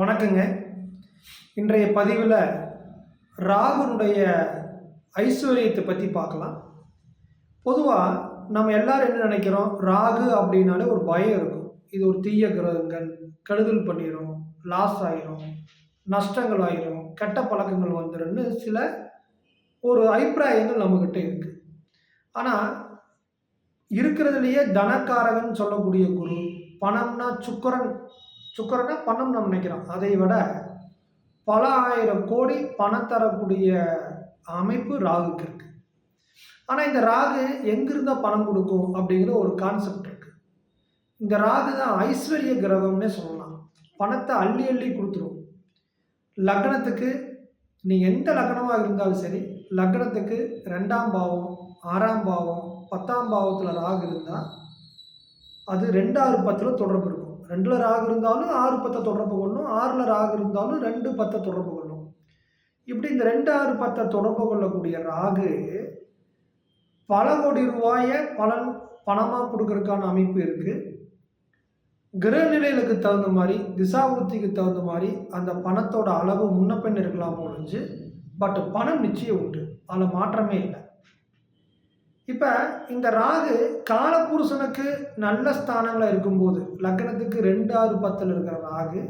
வணக்கங்க. இன்றைய பதிவில் ராகுனுடைய ஐஸ்வர்யத்தை பற்றி பார்க்கலாம். பொதுவாக நம்ம எல்லாரும் என்ன நினைக்கிறோம்? ராகு அப்படின்னாலே ஒரு பயம் இருக்கும். இது ஒரு தீய கிரகங்கள் கெடுதல் பண்ணிடும் லாஸ் ஆயிரும் நஷ்டங்கள் ஆயிரும் கெட்ட பழக்கங்கள் வந்துடும்னு சில ஒரு அபிப்பிராயங்கள் நம்மக்கிட்ட இருக்குது ஆனால் இருக்கிறதுலையே தனக்காரகன் சொல்லக்கூடிய குரு பணம்னா சுக்கரன். சுக்கரனா பணம் நம்ம நினைக்கிறோம். அதை விட பல ஆயிரம் கோடி பணம் தரக்கூடிய அமைப்பு ராகுக்கு இருக்கு. ஆனால் இந்த ராகு எங்கிருந்தா பணம் கொடுக்கும் அப்படிங்கிற ஒரு கான்செப்ட் இருக்கு. இந்த ராகு தான் ஐஸ்வர்ய கிரகம்னே சொல்லலாம். பணத்தை அள்ளி அள்ளி கொடுத்துரும். லக்னத்துக்கு நீங்கள் எந்த லக்னமாக இருந்தாலும் சரி லக்னத்துக்கு ரெண்டாம் பாவம் ஆறாம் பாவம் பத்தாம் பாவத்தில் ராகு இருந்தால் அது ரெண்டாவது பத்தில் தொடர்பு இருக்கும். ரெண்டில் ராகு இருந்தாலும் ஆறு பத்தை தொடர்பு கொள்ளும் ஆறில் ராகு இருந்தாலும் ரெண்டு பத்தை தொடர்பு கொள்ளும். இப்படி இந்த ரெண்டு ஆறு பத்தை தொடர்பு கொள்ளக்கூடிய ராகு பல கோடி ரூபாயை பலன் பணமாக கொடுக்கறதுக்கான அமைப்பு இருக்குது கிரகநிலைகளுக்கு தகுந்த மாதிரி திசாபுத்திக்கு தகுந்த மாதிரி அந்த பணத்தோட அளவு முன்ன பின் இருக்கலாம் ஒழிஞ்சு பட் பணம் நிச்சயம் உண்டு. அதில் மாற்றமே இல்லை. இப்போ இந்த ராகு காலபுருஷனுக்கு நல்ல ஸ்தானங்களில் இருக்கும்போது லக்னத்துக்கு ரெண்டு ஆறு பத்தில் இருக்கிற ராகு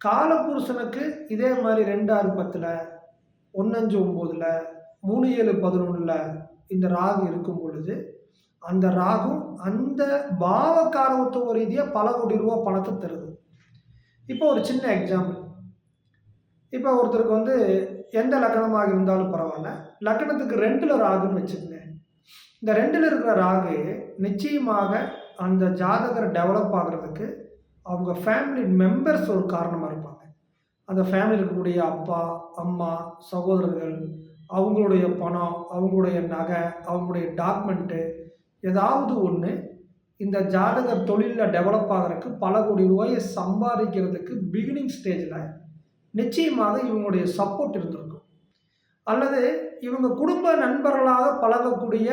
காலபுருஷனுக்கு இதே மாதிரி ரெண்டு ஆறு பத்தில் ஒன்னஞ்சு ஒம்போதில் மூணு ஏழு பதினொன்றில் இந்த ராகு இருக்கும் பொழுது அந்த ராகும் அந்த பாவக்காரத்துவ ரீதியாக பல கோடி ரூபா பணத்தை தருது. இப்போ ஒரு சின்ன எக்ஸாம்பிள் இப்போ ஒருத்தருக்கு வந்து எந்த லக்னமாக இருந்தாலும் பரவாயில்ல லக்னத்துக்கு ரெண்டில் ராகுன்னு வச்சுக்கோங்க. இந்த ரெண்டில் இருக்கிற ராகு நிச்சயமாக அந்த ஜாதகர் டெவலப் ஆகிறதுக்கு அவங்க ஃபேமிலி மெம்பர்ஸ் ஒரு காரணமாக இருப்பாங்க. அந்த ஃபேமிலி இருக்கக்கூடிய அப்பா அம்மா சகோதரர்கள் அவங்களுடைய பணம் அவங்களுடைய நகை அவங்களுடைய டாக்குமெண்ட்டு ஏதாவது ஒன்று இந்த ஜாதகர் தொழிலில் டெவலப் ஆகிறதுக்கு பல கோடி ரூபாயை சம்பாதிக்கிறதுக்கு பிகினிங் ஸ்டேஜில் நிச்சயமாக இவங்களுடைய சப்போர்ட் இருந்திருக்கும். அல்லது இவங்க குடும்ப நண்பர்களாக பழகக்கூடிய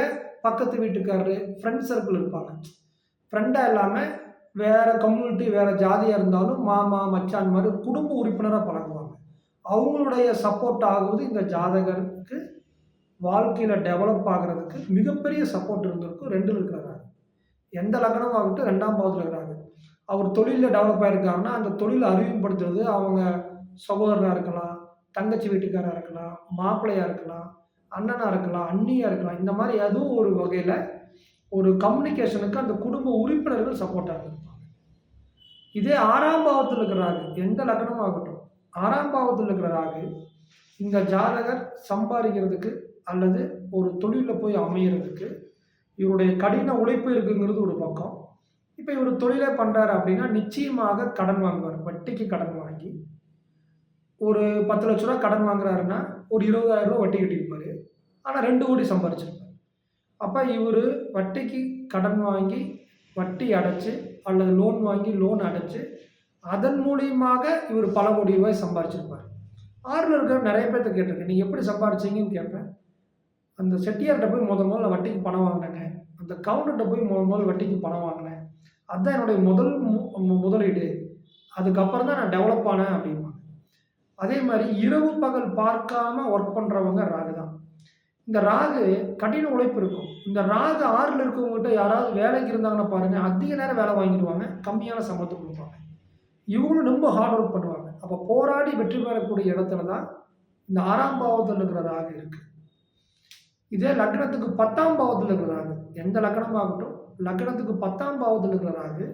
பக்கத்து வீட்டுக்காரரு ஃப்ரெண்ட் சர்க்கிள் இருப்பாங்க. ஃப்ரெண்டாக இல்லாமல் வேறு கம்யூனிட்டி வேறு ஜாதியாக இருந்தாலும் மாமா மச்சான் மாதிரி குடும்ப உறுப்பினராக பழகுவாங்க. அவங்களுடைய சப்போர்ட் ஆகுவது இந்த ஜாதகருக்கு வாழ்க்கையில் டெவலப் ஆகிறதுக்கு மிகப்பெரிய சப்போர்ட் இருந்திருக்கும். ரெண்டில் இருக்கிறாங்க எந்த லக்னம் ஆகட்டும் ரெண்டாம் பாவத்தில் இருக்கிறாங்க அவர் தொழிலில் டெவலப் ஆகிருக்காருன்னா அந்த தொழிலை அறிமுகப்படுத்துறது அவங்க சகோதரராக இருக்கலாம் தங்கச்சி வீட்டுக்காராக இருக்கலாம் மாப்பிள்ளையாக இருக்கலாம் அண்ணனாக இருக்கலாம் அண்ணியாக இருக்கலாம் இந்த மாதிரி அதுவும் ஒரு வகையில் ஒரு கம்யூனிகேஷனுக்கு அந்த குடும்ப உறுப்பினர்கள் சப்போர்ட்டாக இருப்பாங்க இதே ஆறாம் பாவத்தில் இருக்கிற ராகு எந்த லக்னமும் ஆகட்டும் ஆறாம் பாவத்தில் இருக்கிற ராகு இந்த ஜாதகர் சம்பாதிக்கிறதுக்கு அல்லது ஒரு தொழிலில் போய் அமையிறதுக்கு இவருடைய கடின உழைப்பு இருக்குங்கிறது ஒரு பக்கம். இப்போ இவர் தொழிலே பண்ணுறாரு அப்படின்னா நிச்சயமாக கடன் வாங்குவார் வட்டிக்கு கடன் வாங்கி. ஒரு பத்து லட்ச ரூபா கடன் வாங்குறாருன்னா ஒரு இருபதாயிரம் ரூபா வட்டி கட்டியிருப்பார். ஆனால் ரெண்டு கோடி சம்பாரிச்சிருப்பார். அப்போ இவர் வட்டிக்கு கடன் வாங்கி வட்டி அடைச்சி அல்லது லோன் வாங்கி லோன் அடைச்சி அதன் மூலியமாக இவர் பல கோடி ரூபாய் சம்பாரிச்சிருப்பார். ஆறில் இருக்கிற நிறைய பேர்த்த கேட்டிருக்கேன். நீங்கள் எப்படி சம்பாரிச்சிங்கன்னு கேட்பேன். அந்த செட்டியார்கிட்ட போய் முதல் முதல்ல வட்டிக்கு பணம் வாங்கினேங்க. அந்த கவுண்டர்கிட்ட போய் முதல் முதல் வட்டிக்கு பணம் வாங்கினேன். அதுதான் என்னுடைய முதல் மு- முதலீடு. அதுக்கப்புறம் தான் நான் டெவலப் ஆனேன் அப்படிம்பாங்க. அதே மாதிரி இரவு பகல் பார்க்காம ஒர்க் பண்ணுறவங்க ராகு தான். இந்த ராகு கடின உழைப்பு இருக்கும். இந்த ராகு ஆறில் இருக்கவங்ககிட்ட யாராவது வேலைக்கு இருந்தாங்கன்னா பாருங்கள் அதிக நேரம் வேலை வாங்கிடுவாங்க கம்மியான சம்பளத்தை கொடுப்பாங்க. இவங்களும் ரொம்ப ஹார்ட் ஒர்க் பண்ணுவாங்க. அப்போ போராடி வெற்றி பெறக்கூடிய இடத்துல தான் இந்த ஆறாம் பாவத்தில் இருக்கிற ராகு இருக்கு. இதே லக்னத்துக்கு பத்தாம் பாவத்தில் இருக்கிற ராகு. எந்த லக்னமாகட்டும் லக்னத்துக்கு பத்தாம் பாவத்தில் இருக்கிற ராகு.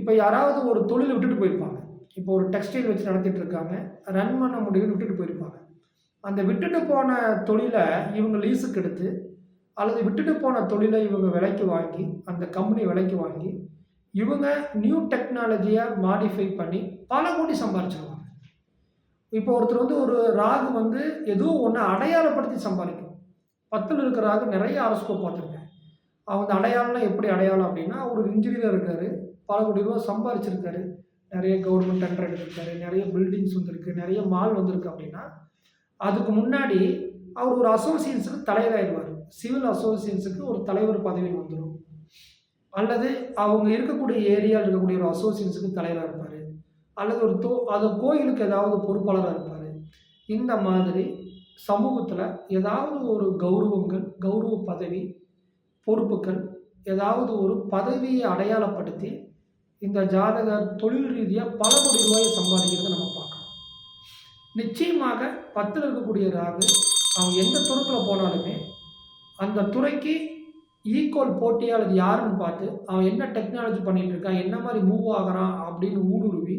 இப்போ யாராவது ஒரு தொழில் விட்டுட்டு போயிருப்பாங்க. இப்போ ஒரு டெக்ஸ்டைல் வச்சு நடத்திட்டு இருக்காங்க ரன் பண்ண முடியும்னு விட்டுட்டு போயிருப்பாங்க. அந்த விட்டுட்டு போன தொழிலை இவங்க லீஸுக்கு எடுத்து அல்லது விட்டுட்டு போன தொழிலை இவங்க விலைக்கு வாங்கி அந்த கம்பெனி விலைக்கு வாங்கி இவங்க நியூ டெக்னாலஜியை மாடிஃபை பண்ணி பல கோடி சம்பாரிச்சிருவாங்க. இப்போ ஒருத்தர் வந்து ஒரு ராகு வந்து ஏதோ ஒன்று அடையாளப்படுத்தி சம்பாதிக்கும். பத்தில் இருக்கிற ராகு நிறைய அரஸ்கோப் பார்த்துருக்கேன். அவங்க அடையாளம்லாம் எப்படி அடையாளம் அப்படின்னா ஒரு இன்ஜினியர் இருக்காரு பல கோடி ரூபா சம்பாரிச்சிருக்காரு. நிறைய கவர்மெண்ட் டெண்டர் எடுத்திருக்காரு நிறைய பில்டிங்ஸ் வந்திருக்கு நிறைய மால் வந்திருக்கு அப்படின்னா அதுக்கு முன்னாடி அவர் ஒரு அசோசியேஷனுக்கு தலைவராகிடுவார் சிவில் அசோசியேஷனுக்கு ஒரு தலைவர் பதவி வந்துடும் அல்லது அவங்க இருக்கக்கூடிய ஏரியாவில் இருக்கக்கூடிய ஒரு அசோசியேஷனுக்கு தலைவராக இருப்பார். அல்லது ஒரு தோ அது கோயிலுக்கு ஏதாவது பொறுப்பாளராக இருப்பார். இந்த மாதிரி சமூகத்தில் ஏதாவது ஒரு கௌரவங்கள் கௌரவ பதவி பொறுப்புகள் ஏதாவது ஒரு பதவியை அடையாளப்படுத்தி இந்த ஜாதகர் தொழில் ரீதியாக பல கோடி ரூபாயை சம்பாதிக்கிறத நம்ம பார்க்கலாம் நிச்சயமாக பத்தில் இருக்கக்கூடிய ராகு அவன் எந்த துறத்தில் போனாலுமே அந்த துறைக்கு ஈக்குவல் போட்டியாளர் யாருன்னு பார்த்து அவன் என்ன டெக்னாலஜி பண்ணிகிட்டு இருக்கான் என்ன மாதிரி மூவ் ஆகுறான் அப்படின்னு ஊடுருவி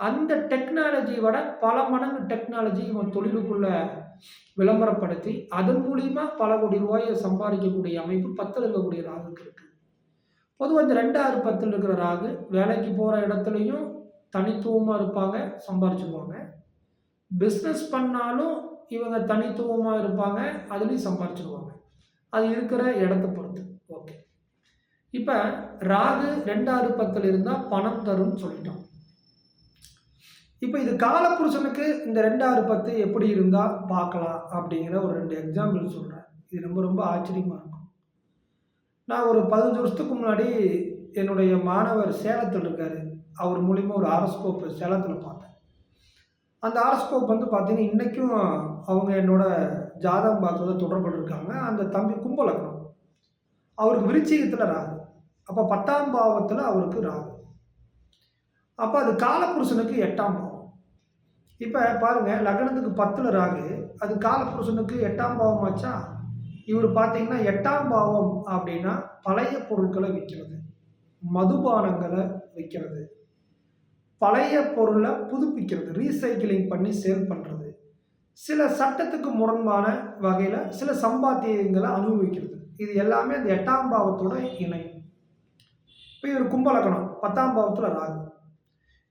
அந்த டெக்னாலஜியை விட பல மடங்கு டெக்னாலஜி இவன் தொழிலுக்குள்ளே விளம்பரப்படுத்தி அதன் மூலியமாக பல கோடி ரூபாயை சம்பாதிக்கக்கூடிய அமைப்பு பத்தில் இருக்கக்கூடிய ராகுக்கு இருக்குது பொதுவாக இந்த ரெண்டாறு பத்தில் இருக்கிற ராகு வேலைக்கு போகிற இடத்துலையும் தனித்துவமாக இருப்பாங்க சம்பாரிச்சுக்குவாங்க பிஸ்னஸ் பண்ணாலும் இவங்க தனித்துவமாக இருப்பாங்க அதுலேயும் சம்பாரிச்சிருவாங்க. அது இருக்கிற இடத்த பொறுத்து. ஓகே இப்போ ராகு ரெண்டாறு பத்தில் இருந்தால் பணம் தரும்னு சொல்லிட்டோம். இப்போ இது காலப்புருஷனுக்கு இந்த ரெண்டாறு பத்து எப்படி இருந்தால் பார்க்கலாம் அப்படிங்கிற ஒரு ரெண்டு எக்ஸாம்பிள் சொல்கிறேன் இது ரொம்ப ரொம்ப ஆச்சரியமாக இருக்கும். நான் ஒரு பதினஞ்சு வருஷத்துக்கு முன்னாடி என்னுடைய மாணவர் சேலத்தில் இருக்கார். அவர் மூலிமா ஒரு ஆரோஸ்கோப் சேலத்தில் பார்த்தேன். அந்த ஆரோஸ்கோப் வந்து பார்த்தீங்கன்னா இன்றைக்கும் அவங்க என்னோட ஜாதகம் பார்க்கறத தொடர்பு இருக்காங்க அந்த தம்பி கும்பலக்கணம் அவருக்கு விருச்சிகத்தில் ராகு. அப்போ பத்தாம் பாவத்தில் அவருக்கு ராகு. அப்போ அது காலப்புருஷனுக்கு எட்டாம் பாவம். இப்போ பாருங்கள் லக்னத்துக்கு பத்தில் ராகு. அது காலப்புருஷனுக்கு எட்டாம் பாவம் ஆச்சா இவர் பார்த்தீங்கன்னா எட்டாம் பாவம் அப்படின்னா பழைய பொருட்களை விற்கிறது மதுபானங்களை விற்கிறது பழைய பொருளை புதுப்பிக்கிறது ரீசைக்கிளிங் பண்ணி சேல் பண்ணுறது சில சட்டத்துக்கு முரண்பான வகையில் சில சம்பாத்தியங்களை அனுபவிக்கிறது. இது எல்லாமே அந்த எட்டாம் பாவத்தோட இணை. இப்போ இவர் கும்பலக்கணம் பத்தாம் பாவத்தில் ராகு.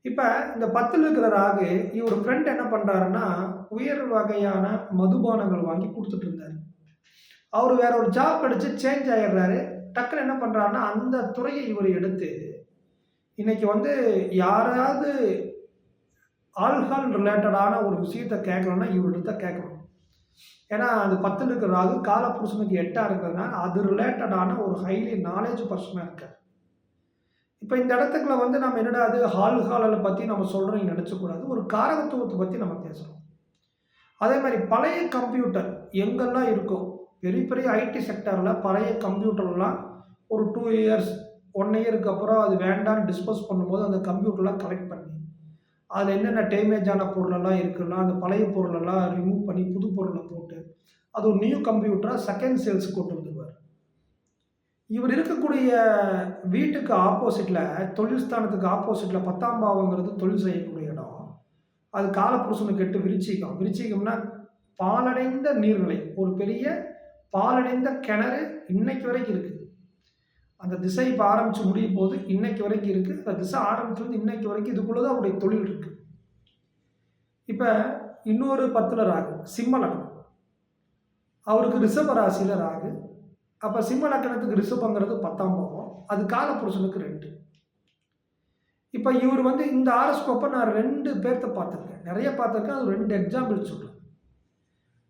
இப்போ இந்த பத்தில் இருக்கிற ராகு இவர் ஃப்ரெண்ட் என்ன பண்ணுறாருன்னா உயர் வகையான மதுபானங்கள் வாங்கி கொடுத்துட்டு இருந்தார். அவர் வேற ஒரு ஜாப் அடித்து சேஞ்ச் ஆகிடுறாரு டக்குன்னு என்ன பண்ணுறாருன்னா அந்த துறையை இவர் எடுத்து இன்றைக்கி வந்து யாராவது ஆல்கால் ரிலேட்டடான ஒரு விஷயத்தை கேட்கணும்னா இவர்கிட்ட கேட்கணும். ஏன்னா அது பத்தில் இருக்கிற ராகு காலப்புருஷனுக்கு எட்டாக இருக்கிறதுனால அது ரிலேட்டடான ஒரு ஹைலி நாலேஜ் பர்சனாக இருக்கார். இப்போ இந்த இடத்துக்குள்ள வந்து நம்ம என்னடா அது ஹால் ஹாலில் பற்றி நம்ம சொல்கிறோம் நினச்சக்கூடாது. ஒரு காரகத்துவத்தை பற்றி நம்ம பேசுகிறோம் அதே மாதிரி பழைய கம்ப்யூட்டர் எங்கெல்லாம் இருக்கும் பெரிய பெரிய ஐடி செக்டரில் பழைய கம்ப்யூட்டர்லாம் ஒரு டூ இயர்ஸ் ஒன் இயருக்கு அப்புறம் அது வேண்டான்னு டிஸ்போஸ் பண்ணும்போது அந்த கம்ப்யூட்டர்லாம் கலெக்ட் பண்ணி அதில் என்னென்ன டேமேஜான பொருளெல்லாம் இருக்குன்னா அந்த பழைய பொருளெல்லாம் ரிமூவ் பண்ணி புது பொருளை போட்டு அது ஒரு நியூ கம்ப்யூட்டராக செகண்ட் சேல்ஸ் கொண்டு வந்துடுவார் இவர் இருக்கக்கூடிய வீட்டுக்கு ஆப்போசிட்டில் தொழில் ஸ்தானத்துக்கு ஆப்போசிட்டில் பத்தாம் பாவங்கிறது தொழில் செய்யக்கூடிய இடம். அது காலப்புருஷனுக்கு எட்டு விருச்சிகம். விருச்சிகம்னா பாலடைந்த நீர்நிலை ஒரு பெரிய பாலடைந்த கிணறு இன்னைக்கு வரைக்கும் இருக்குது அந்த திசை இப்போ ஆரம்பித்து முடியும் போது இன்னைக்கு வரைக்கும் இருக்குது அந்த திசை ஆரம்பிச்சிருந்து இன்னைக்கு வரைக்கும் இதுக்குள்ளே தான் அவருடைய தொழில் இருக்குது இப்போ இன்னொரு பத்தில் ராகு சிம்ம லக்னம். அவருக்கு ரிஷப ராசியில் ராகு. அப்போ சிம்ம லக்கணத்துக்கு ரிஷபங்கிறது பத்தாம் பாவம். அது காலப்புருஷனுக்கு ரெண்டு. இப்போ இவர் வந்து இந்த ஆரஸ்கோப்பை நான் ரெண்டு பேர்த்த பார்த்துருக்கேன். நிறைய பார்த்துருக்கேன். அது ரெண்டு எக்ஸாம்பிள் சொல்கிறேன்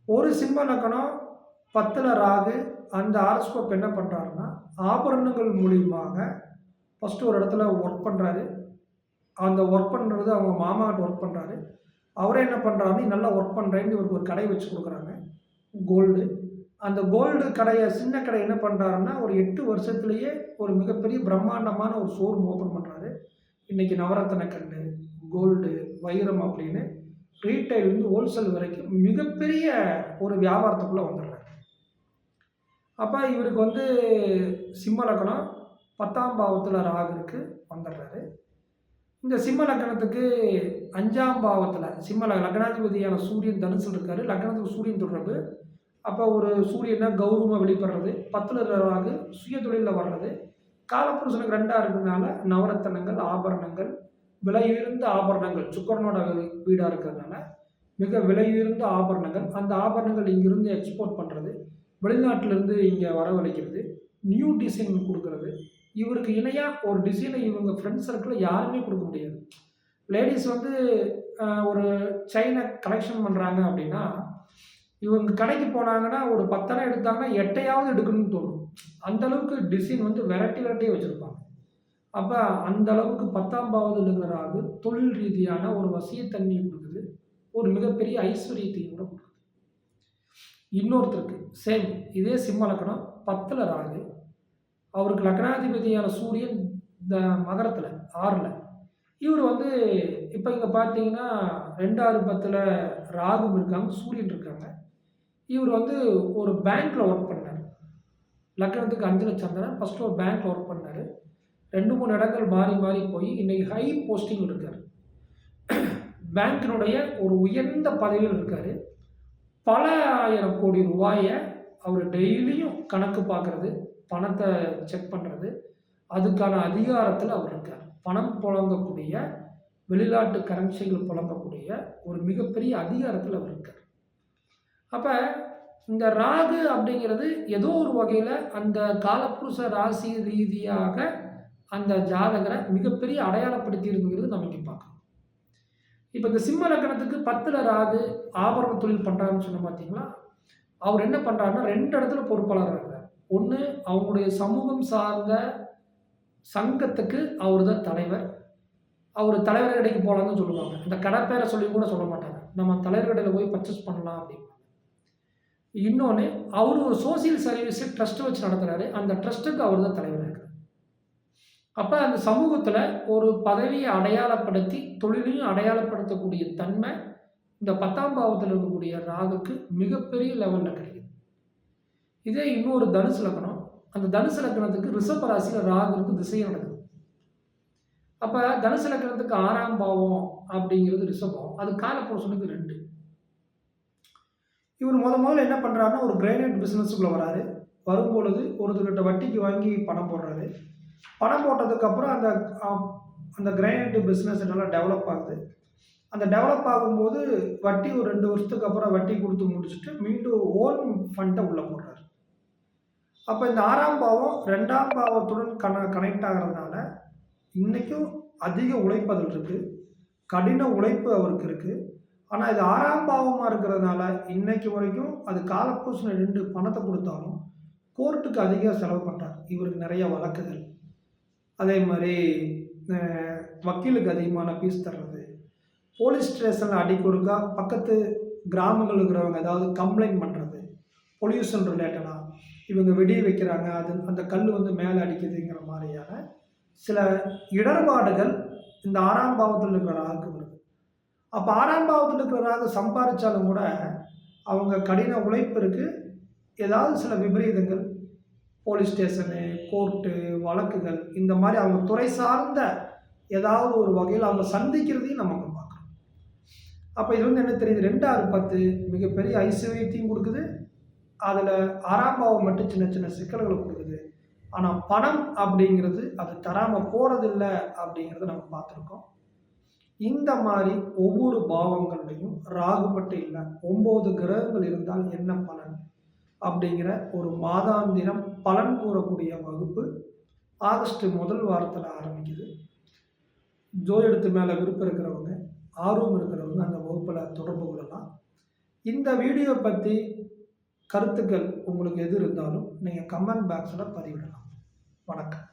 ஒரு சிம்ம லக்கணம் பத்தில் ராகு அந்த ஆரஸ்கோப் என்ன பண்ணுறாருன்னா ஆபரணங்கள் மூலியமாக ஃபஸ்ட்டு ஒரு இடத்துல ஒர்க் பண்ணுறாரு அந்த ஒர்க் பண்ணுறது அவங்க மாமாக்கிட்ட ஒர்க் பண்ணுறாரு அவரே என்ன பண்ணுறாருன்னு நல்லா ஒர்க் பண்ணுறேன்னு இவருக்கு ஒரு கடை வச்சு கொடுக்குறாங்க. கோல்டு அந்த கோல்டு கடையை சின்ன கடை என்ன பண்ணுறாருன்னா ஒரு எட்டு வருஷத்துலேயே ஒரு மிகப்பெரிய பிரம்மாண்டமான ஒரு ஷோரூம் ஓப்பன் பண்ணுறாரு இன்றைக்கி நவரத்தன கண்டு கோல்டு வைரம் அப்படின்னு ரீட்டைல்லேருந்து ஹோல்சேல் வரைக்கும் மிகப்பெரிய ஒரு வியாபாரத்துக்குள்ளே வந்துடுறாரு அப்போ இவருக்கு வந்து சிம்ம லக்கணம் பத்தாம் பாவத்தில் ராகுக்கு வந்துடுறாரு. இந்த சிம்ம லக்கணத்துக்கு அஞ்சாம் பாவத்தில் சிம்ம லக்னாதிபதியான சூரியன் தனுசில் இருக்காரு. லக்னத்துக்கு சூரியன் தொடர்பு. அப்போ ஒரு சூரியனை கௌரவமாக வெளிப்படுறது. பத்தில் ராகு சுய தொழிலில் வர்றது. காலப்புருஷனுக்கு ரெண்டாக இருக்கிறதுனால நவரத்தனங்கள் ஆபரணங்கள் விலையுயர்ந்த ஆபரணங்கள் சுக்கரனோட வீடாக இருக்கிறதுனால மிக விலையுயர்ந்த ஆபரணங்கள். அந்த ஆபரணங்கள் இங்கிருந்து எக்ஸ்போர்ட் பண்ணுறது வெளிநாட்டிலேருந்து இங்கே வரவழைக்கிறது நியூ டிசைன் கொடுக்கறது. இவருக்கு இணையாக ஒரு டிசைனை இவங்க ஃப்ரெண்ட் சர்க்கிளில் யாருமே கொடுக்க முடியாது. லேடிஸ் வந்து ஒரு செயினை கலெக்ஷன் பண்ணுறாங்க அப்படின்னா இவங்க கடைக்கு போனாங்கன்னா ஒரு பத்தனை எடுத்தாங்கன்னா எட்டையாவது எடுக்கணும்னு தோணும். அந்தளவுக்கு டிசைன் வந்து வெரைட்டி வெரைட்டி வச்சுருப்பாங்க. அப்போ அந்த அளவுக்கு பத்தாம் பாவது இருக்கிற தொழில் ரீதியான ஒரு வசியத்தன்மையை கொடுக்குது. ஒரு மிகப்பெரிய ஐஸ்வர்யத்தையும் கூட கொடுக்குது. இன்னொருத்தருக்கு சேம் இதே சிம்ம லக்கணம் பத்தில் ராகு அவருக்கு லக்னாதிபதியான சூரியன் இந்த மகரத்தில் ஆறில். இவர் வந்து இப்போ இங்கே பார்த்தீங்கன்னா ரெண்டாறு பத்தில் ராகும் இருக்காங்க சூரியன் இருக்காங்க. இவர் வந்து ஒரு பேங்க்கில் ஒர்க் பண்ணார். லக்னத்துக்கு அஞ்சு லட்சம் தானே ஃபஸ்ட்டு ஒரு பேங்க்கில் ஒர்க் பண்ணார். ரெண்டு மூணு இடங்கள் மாறி மாறி போய் இன்றைக்கி ஹை போஸ்டிங் இருக்கார். பேங்க்கினுடைய ஒரு உயர்ந்த பதவியில் இருக்கார். பல ஆயிரம் கோடி ரூபாயை அவர் டெய்லியும் கணக்கு பார்க்குறது பணத்தை செக் பண்ணுறது அதுக்கான அதிகாரத்தில் அவர் இருக்கார். பணம் புழங்கக்கூடிய வெளிநாட்டு கரன்சிகள் புழங்கக்கூடிய ஒரு மிகப்பெரிய அதிகாரத்தில் அவர் இருக்கார். அப்போ இந்த ராகு அப்படிங்கிறது ஏதோ ஒரு வகையில் அந்த காலப்புருஷ ராசி ரீதியாக அந்த ஜாதகரை மிகப்பெரிய அடையாளப்படுத்தி இருக்குங்கிறது நம்ம இங்கே பார்க்கணும். இப்போ இந்த சிம்ம லக்கணத்துக்கு பத்தில் ராகு ஆபரண தொழில் பண்ணுறாருன்னு சொன்ன பார்த்தீங்களா அவர் என்ன பண்ணுறாருன்னா ரெண்டு இடத்துல பொறுப்பாளராக இருக்கார். ஒன்று அவங்களுடைய சமூகம் சார்ந்த சங்கத்துக்கு அவர் தான் தலைவர். அவர் தலைவர் கடைக்கு போகலான்னு சொல்லுவாங்க. இந்த கடை பேரை சொல்லி கூட சொல்ல மாட்டாங்க. நம்ம தலைவர் கடையில் போய் பர்ச்சேஸ் பண்ணலாம் அப்படின்னு இன்னொன்று அவர் ஒரு சோசியல் சர்வீஸு ட்ரஸ்ட்டு வச்சு நடத்துகிறாரு அந்த ட்ரஸ்ட்டுக்கு அவர் தான் தலைவராக இருக்கிறார் அப்போ அந்த சமூகத்தில் ஒரு பதவியை அடையாளப்படுத்தி தொழிலையும் அடையாளப்படுத்தக்கூடிய தன்மை இந்த பத்தாம் பாவத்தில் இருக்கக்கூடிய ராகுக்கு மிகப்பெரிய லெவலில் கிடைக்குது. இதே இன்னொரு தனுசு லக்கணம். அந்த தனுசு லக்கணத்துக்கு ரிஷப ராசியில் ராகுக்கு திசையும் நடக்குது. அப்போ தனுசு லக்கணத்துக்கு ஆறாம் பாவம் அப்படிங்கிறது ரிஷபம். அது காலப்புருஷனுக்கு ரெண்டு. இவர் முத முதல்ல என்ன பண்ணுறாருன்னா ஒரு கிரைனைட் பிஸ்னஸுக்குள்ளே வராரு. வரும்பொழுது ஒருத்தர்கிட்ட வட்டிக்கு வாங்கி பணம் போடுறாரு. பணம் போட்டதுக்கப்புறம் அந்த அந்த கிரைனைட் பிஸ்னஸ் நல்லா டெவலப் ஆகுது. அந்த டெவலப் ஆகும்போது வட்டி ஒரு ரெண்டு வருஷத்துக்கு அப்புறம் வட்டி கொடுத்து முடிச்சுட்டு மீண்டும் ஓன் ஃபண்டை உள்ளே போடுறாரு. அப்போ இந்த ஆறாம் பாவம் ரெண்டாம் பாவத்துடன் கன கனெக்ட் ஆகிறதுனால இன்றைக்கும் அதிக உழைப்பு அதில் இருக்குது கடின உழைப்பு அவருக்கு இருக்குது ஆனால் இது ஆறாம் பாவமாக இருக்கிறதுனால இன்னைக்கு வரைக்கும் அது காலப்பூசணி ரெண்டு பணத்தை கொடுத்தாலும் கோர்ட்டுக்கு அதிக செலவு பண்ணுறார் இவருக்கு நிறைய வழக்குகள். அதே மாதிரி வக்கீலுக்கு அதிகமான ஃபீஸ் தர்றது. போலீஸ் ஸ்டேஷனில் அடிக்கொருக்கா பக்கத்து கிராமங்கள் இருக்கிறவங்க ஏதாவது கம்ப்ளைண்ட் பண்ணுறது பொல்யூஷன் ரிலேட்டடாக இவங்க வெடி வைக்கிறாங்க அது அந்த கல் வந்து மேலே அடிக்குதுங்கிற மாதிரியான சில இடர்பாடுகள் இந்த ஆறாம் பாவத்தில் இருக்கிற ராகுக்கு வருது. அப்போ ஆறாம் பாவத்தில் இருக்கிற ராகு சம்பாதிச்சாலும் கூட அவங்க கடின உழைப்பு இருக்குது ஏதாவது சில விபரீதங்கள் போலீஸ் ஸ்டேஷனு கோர்ட்டு வழக்குகள் இந்த மாதிரி அவங்க துறை சார்ந்த ஏதாவது ஒரு வகையில் அவங்க சந்திக்கிறதையும் நமக்கு பார்க்குறோம். அப்போ இது வந்து என்ன தெரியுது? ரெண்டாறு பத்து மிகப்பெரிய ஐஸ்வர்யத்தையும் கொடுக்குது. அதில் ஆறாம் பாவம் மட்டும் சின்ன சின்ன சிக்கல்களை கொடுக்குது. ஆனால் பணம் அப்படிங்கிறது அது தராமல் போகிறதில்ல அப்படிங்கிறத நம்ம பார்த்துருக்கோம். இந்த மாதிரி ஒவ்வொரு பாவங்கள்லையும் ராகு மட்டும் இல்லை ஒம்பது கிரகங்கள் இருந்தால் என்ன பலன்? அப்படிங்கிற ஒரு மாதாந்திரம் பலன் கூறக்கூடிய வகுப்பு ஆகஸ்ட் முதல் வாரத்தில் ஆரம்பிக்குது. ஜோதிடத்து மேலே விருப்பம் இருக்கிறவங்க ஆர்வம் இருக்கிறவங்க அந்த வகுப்பில் தொடர்பு கொள்ளலாம். இந்த வீடியோ பற்றி கருத்துக்கள் உங்களுக்கு எது இருந்தாலும் நீங்கள் கமெண்ட் பாக்ஸில் பதிவிடலாம். வணக்கம்.